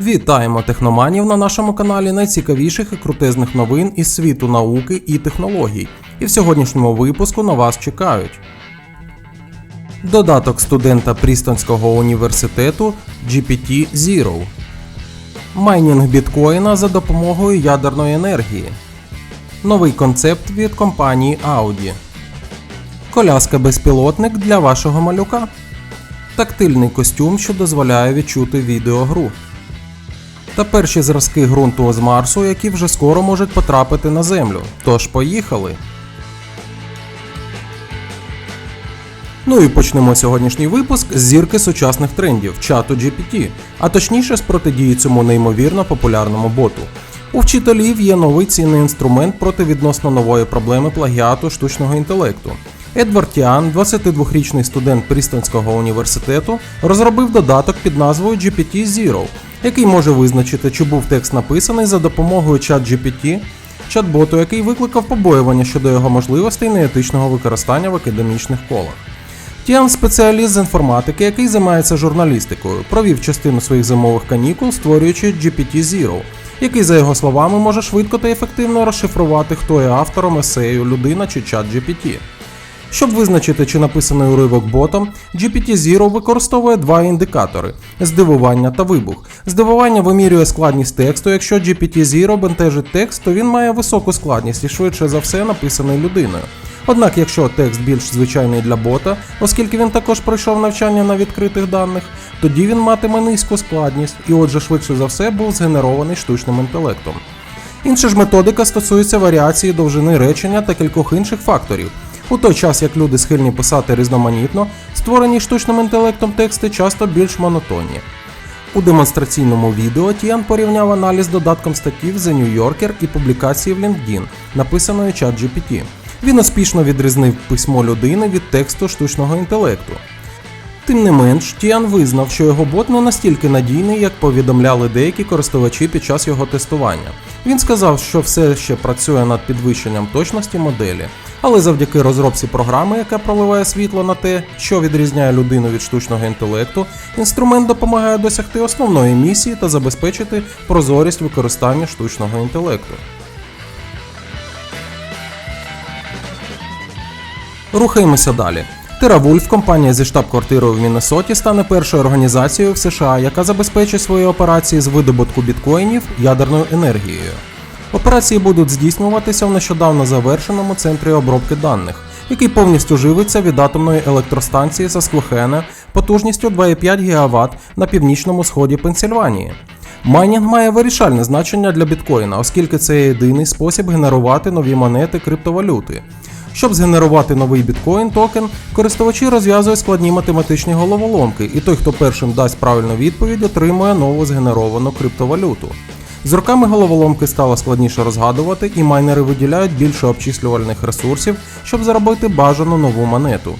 Вітаємо техноманів на нашому каналі найцікавіших і крутезних новин із світу науки і технологій. І в сьогоднішньому випуску на вас чекають. Додаток студента Прістонського університету GPT Zero. Майнінг біткоїна за допомогою ядерної енергії. Новий концепт від компанії Audi. Коляска безпілотник для вашого малюка. Тактильний костюм, що дозволяє відчути відеогру. Та перші зразки ґрунту з Марсу, які вже скоро можуть потрапити на Землю. Тож поїхали. Ну і почнемо сьогоднішній випуск з зірки сучасних трендів чату GPT, а точніше з протидії цьому неймовірно популярному боту. У вчителів є новий цінний інструмент проти відносно нової проблеми плагіату штучного інтелекту. Едвард Тіан, 22-річний студент Прістонського університету, розробив додаток під назвою GPT Zero, який може визначити, чи був текст написаний за допомогою ChatGPT, чат-боту, який викликав побоювання щодо його можливостей неетичного використання в академічних колах. Тіан спеціаліст з інформатики, який займається журналістикою, провів частину своїх зимових канікул, створюючи GPT Zero, який, за його словами, може швидко та ефективно розшифрувати, хто є автором есею, людина чи чат GPT. Щоб визначити, чи написаний уривок ботом, GPT Zero використовує два індикатори здивування та вибух. Здивування вимірює складність тексту. Якщо GPT Zero бентежить текст, то він має високу складність і швидше за все написаний людиною. Однак, якщо текст більш звичайний для бота, оскільки він також пройшов навчання на відкритих даних, тоді він матиме низьку складність і, отже, швидше за все був згенерований штучним інтелектом. Інша ж методика стосується варіації довжини речення та кількох інших факторів. У той час як люди схильні писати різноманітно, створені штучним інтелектом тексти часто більш монотонні. У демонстраційному відео Тіан порівняв аналіз додатком статтів The New Yorker і публікації в LinkedIn, написаної ChatGPT. Він успішно відрізнив письмо людини від тексту штучного інтелекту. Тим не менш, Тіан визнав, що його бот не настільки надійний, як повідомляли деякі користувачі під час його тестування. Він сказав, що все ще працює над підвищенням точності моделі, але завдяки розробці програми, яка проливає світло на те, що відрізняє людину від штучного інтелекту, інструмент допомагає досягти основної місії та забезпечити прозорість використання штучного інтелекту. Рухаємося далі. TerraWolf, компанія зі штаб-квартирою в Міннесоті, стане першою організацією в США, яка забезпечить свої операції з видобутку біткоїнів ядерною енергією. Операції будуть здійснюватися в нещодавно завершеному центрі обробки даних, який повністю живиться від атомної електростанції Сасклухена потужністю 2,5 ГВт на північному сході Пенсільванії. Майнінг має вирішальне значення для біткоїна, оскільки це єдиний спосіб генерувати нові монети криптовалюти. Щоб згенерувати новий біткоін токен, користувачі розв'язують складні математичні головоломки, і той, хто першим дасть правильну відповідь, отримує нову згенеровану криптовалюту. З роками головоломки стало складніше розгадувати, і майнери виділяють більше обчислювальних ресурсів, щоб заробити бажану нову монету.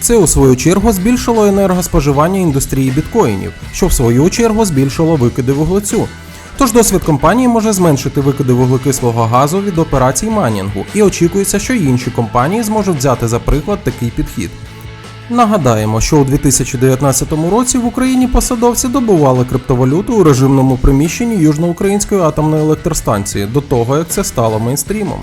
Це у свою чергу збільшило енергоспоживання індустрії біткоїнів, що в свою чергу збільшило викиди вуглецю. Тож досвід компанії може зменшити викиди вуглекислого газу від операцій майнінгу, і очікується, що інші компанії зможуть взяти за приклад такий підхід. Нагадаємо, що у 2019 році в Україні посадовці добували криптовалюту у режимному приміщенні Южноукраїнської атомної електростанції до того, як це стало мейнстрімом.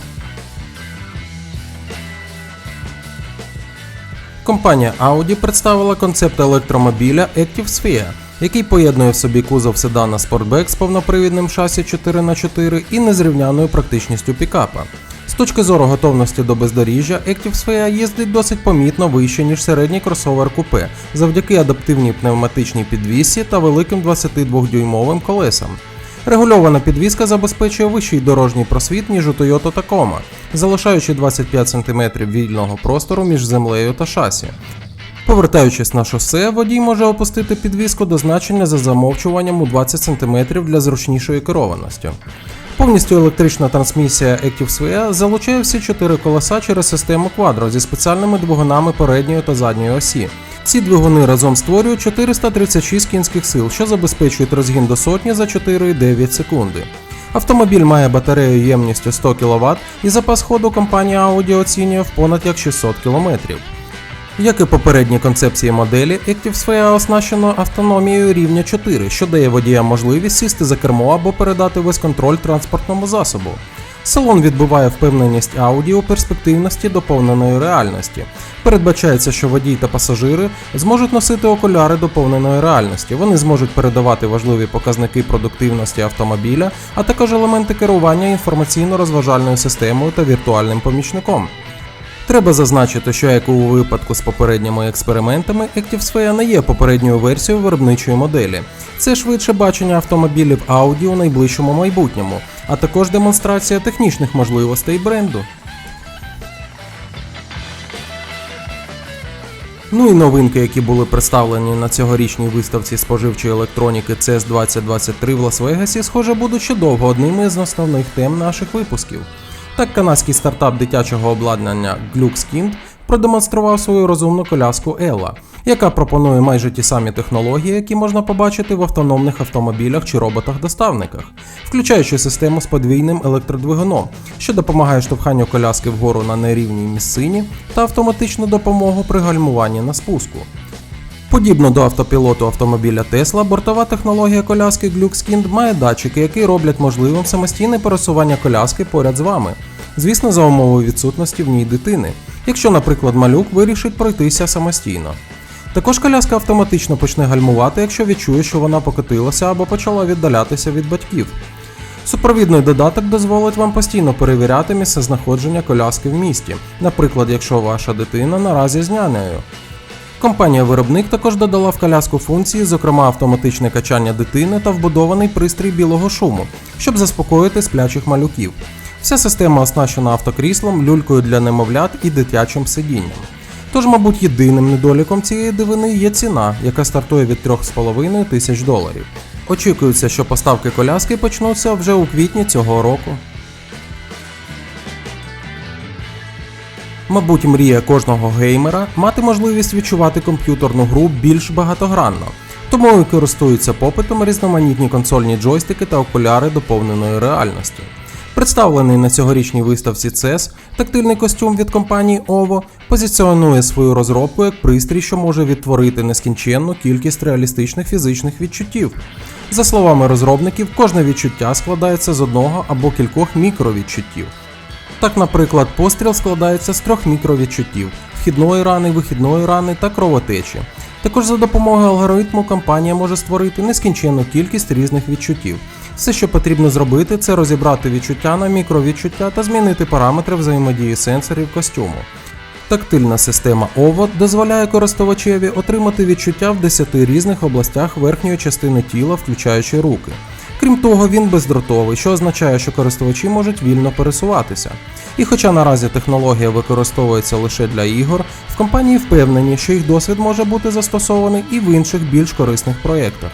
Компанія Audi представила концепт електромобіля Active Sphere, який поєднує в собі кузов седана Sportback з повнопривідним шасі 4х4 і незрівняною практичністю пікапа. З точки зору готовності до бездоріжжя, Active Sphere їздить досить помітно вище, ніж середній кросовер купе, завдяки адаптивній пневматичній підвісі та великим 22-дюймовим колесам. Регульована підвізка забезпечує вищий дорожній просвіт, ніж у Toyota Tacoma, залишаючи 25 см вільного простору між землею та шасі. Повертаючись на шосе, водій може опустити підвіску до значення за замовчуванням у 20 см для зручнішої керованості. Повністю електрична трансмісія ActiveSVA залучає всі чотири колеса через систему Quadro зі спеціальними двигунами передньої та задньої осі. Ці двигуни разом створюють 436 кінських сил, що забезпечують розгін до сотні за 4,9 секунди. Автомобіль має батарею ємністю 100 кВт і запас ходу компанія Audi оцінює в понад як 600 км. Як і попередні концепції моделі, Active Sphere оснащено автономією рівня 4, що дає водіям можливість сісти за кермо або передати весь контроль транспортному засобу. Салон відбуває впевненість у перспективності доповненої реальності. Передбачається, що водій та пасажири зможуть носити окуляри доповненої реальності. Вони зможуть передавати важливі показники продуктивності автомобіля, а також елементи керування інформаційно-розважальною системою та віртуальним помічником. Треба зазначити, що як у випадку з попередніми експериментами, ActiveSphere не є попередньою версією виробничої моделі. Це швидше бачення автомобілів Audi у найближчому майбутньому, а також демонстрація технічних можливостей бренду. Ну і новинки, які були представлені на цьогорічній виставці споживчої електроніки CES 2023 в Лас-Вегасі, схоже, будуть ще довго одними з основних тем наших випусків. Так, канадський стартап дитячого обладнання GluxKind продемонстрував свою розумну коляску Ella, яка пропонує майже ті самі технології, які можна побачити в автономних автомобілях чи роботах-доставниках, включаючи систему з подвійним електродвигуном, що допомагає штовханню коляски вгору на нерівній місцині та автоматичну допомогу при гальмуванні на спуску. Подібно до автопілоту автомобіля Tesla, бортова технологія коляски GluxKind має датчики, які роблять можливим самостійне пересування коляски поряд з вами. Звісно, за умови відсутності в ній дитини, якщо, наприклад, малюк вирішить пройтися самостійно. Також коляска автоматично почне гальмувати, якщо відчує, що вона покотилася або почала віддалятися від батьків. Супровідний додаток дозволить вам постійно перевіряти місце знаходження коляски в місті, наприклад, якщо ваша дитина наразі з нянею. Компанія-виробник також додала в коляску функції, зокрема автоматичне качання дитини та вбудований пристрій білого шуму, щоб заспокоїти сплячих малюків. Вся система оснащена автокріслом, люлькою для немовлят і дитячим сидінням. Тож, мабуть, єдиним недоліком цієї дивини є ціна, яка стартує від 3,5 тисяч доларів. Очікується, що поставки коляски почнуться вже у квітні цього року. Мабуть, мрія кожного геймера мати можливість відчувати комп'ютерну гру більш багатогранно, тому і користуються попитом різноманітні консольні джойстики та окуляри доповненої реальності. Представлений на цьогорічній виставці CES, тактильний костюм від компанії OVO позиціонує свою розробку як пристрій, що може відтворити нескінченну кількість реалістичних фізичних відчуттів. За словами розробників, кожне відчуття складається з одного або кількох мікровідчуттів. Так, наприклад, постріл складається з трьох мікровідчуттів вхідної рани, вихідної рани та кровотечі. Також за допомогою алгоритму компанія може створити нескінченну кількість різних відчуттів. Все, що потрібно зробити, це розібрати відчуття на мікровідчуття та змінити параметри взаємодії сенсорів костюму. Тактильна система OVO дозволяє користувачеві отримати відчуття в 10 різних областях верхньої частини тіла, включаючи руки. Крім того, він бездротовий, що означає, що користувачі можуть вільно пересуватися. І хоча наразі технологія використовується лише для ігор, в компанії впевнені, що їх досвід може бути застосований і в інших більш корисних проєктах.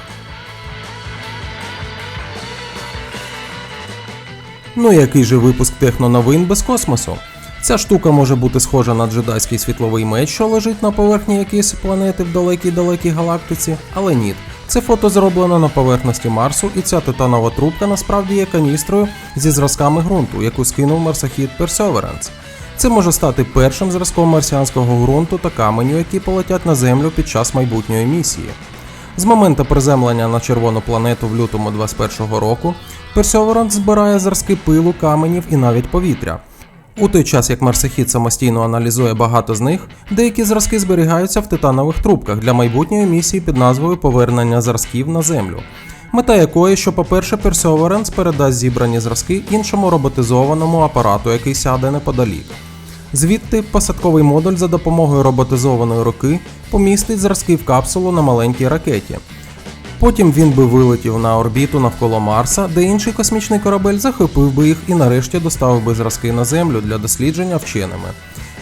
Ну який же випуск техноновин без космосу? Ця штука може бути схожа на джедайський світловий меч, що лежить на поверхні якоїсь планети в далекій-далекій галактиці, але ні. Це фото зроблено на поверхності Марсу, і ця титанова трубка насправді є каністрою зі зразками ґрунту, яку скинув марсохід Perseverance. Це може стати першим зразком марсіанського ґрунту та каменю, які полетять на Землю під час майбутньої місії. З моменту приземлення на червону планету в лютому 2021 року Perseverance збирає зразки пилу, каменів і навіть повітря. У той час як марсохід самостійно аналізує багато з них, деякі зразки зберігаються в титанових трубках для майбутньої місії під назвою Повернення зразків на Землю. Мета якої, що, по-перше, Perseverance передасть зібрані зразки іншому роботизованому апарату, який сяде неподалік. Звідти посадковий модуль за допомогою роботизованої руки помістить зразки в капсулу на маленькій ракеті. Потім він би вилетів на орбіту навколо Марса, де інший космічний корабель захопив би їх і нарешті доставив би зразки на Землю для дослідження вченими.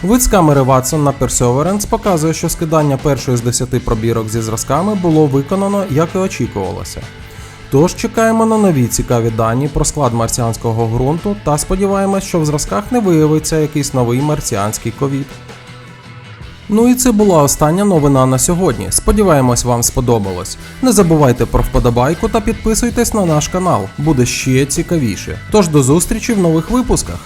Вид з камери Watson на Perseverance показує, що скидання першої з 10 пробірок зі зразками було виконано, як і очікувалося. Тож чекаємо на нові цікаві дані про склад марсіанського ґрунту та сподіваємось, що в зразках не виявиться якийсь новий марсіанський ковід. Ну і це була остання новина на сьогодні. Сподіваємось, вам сподобалось. Не забувайте про вподобайку та підписуйтесь на наш канал, буде ще цікавіше. Тож до зустрічі в нових випусках.